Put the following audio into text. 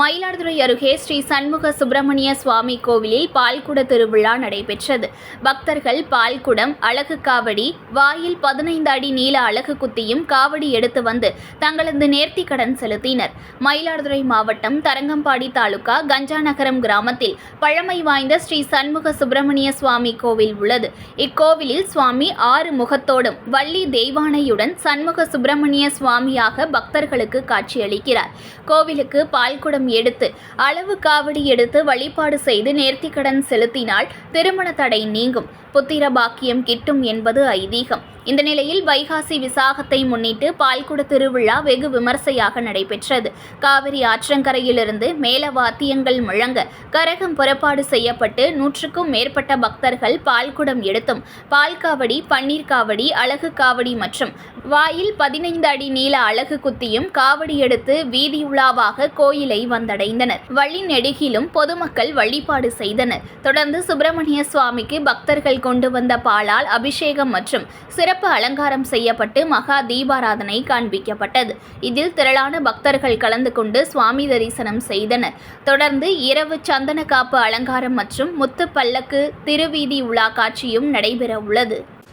மயிலாடுதுறை அருகே ஸ்ரீ சண்முக சுப்பிரமணிய சுவாமி கோவிலில் பால்குட திருவிழா நடைபெற்றது. பக்தர்கள் பால்குடம் அழகு காவடி வாயில் பதினைந்து அடி நீள அழகு குத்தியும் காவடி எடுத்து வந்து தங்களது நேர்த்தி கடன் செலுத்தினர். மயிலாடுதுறை மாவட்டம் தரங்கம்பாடி தாலுகா கஞ்சாநகரம் கிராமத்தில் பழமை வாய்ந்த ஸ்ரீ சண்முக சுப்பிரமணிய சுவாமி கோவில் உள்ளது. இக்கோவிலில் சுவாமி ஆறு முகத்தோடும் வள்ளி தெய்வானையுடன் சண்முக சுப்பிரமணிய சுவாமியாக பக்தர்களுக்கு காட்சியளிக்கிறார். கோவிலுக்கு பால்குடம் எடுத்து அளவு காவடி எடுத்து வழிபாடு செய்து நேர்த்திக்கடன் செலுத்தினால் திருமண தடை நீங்கும். புத்திர பாக்கியம் கிட்டும் என்பது ஐதீகம். இந்த நிலையில் வைகாசி விசாகத்தை முன்னிட்டு பால்குட திருவிழா வெகு விமர்சையாக நடைபெற்றது. காவிரி ஆற்றங்கரையிலிருந்து மேல வாத்தியங்கள் முழங்க கரகம் புறப்பாடு செய்யப்பட்டு நூற்றுக்கும் மேற்பட்ட பக்தர்கள் பால்குடம் எடுத்தும். பால் காவடி பன்னீர் காவடி அழகு காவடி மற்றும் வாயில் பதினைந்து அடி நீள அழகு குத்தியும் காவடி எடுத்து வீதியுலாவாக கோயிலை வந்தடைந்தனர். வழி நெடுகிலும் பொதுமக்கள் வழிபாடு செய்தனர். தொடர்ந்து சுப்பிரமணிய சுவாமிக்கு பக்தர்கள் கொண்டு வந்த பாலால் அபிஷேகம் மற்றும் சிறப்பு அலங்காரம் செய்யப்பட்டு மகா தீபாராதனை காண்பிக்கப்பட்டது. இதில் திரளான பக்தர்கள் கலந்து கொண்டு சுவாமி தரிசனம் செய்தனர். தொடர்ந்து இரவு சந்தன காப்பு அலங்காரம் மற்றும் முத்து பல்லக்கு திருவீதி உலா காட்சியும் நடைபெற உள்ளது.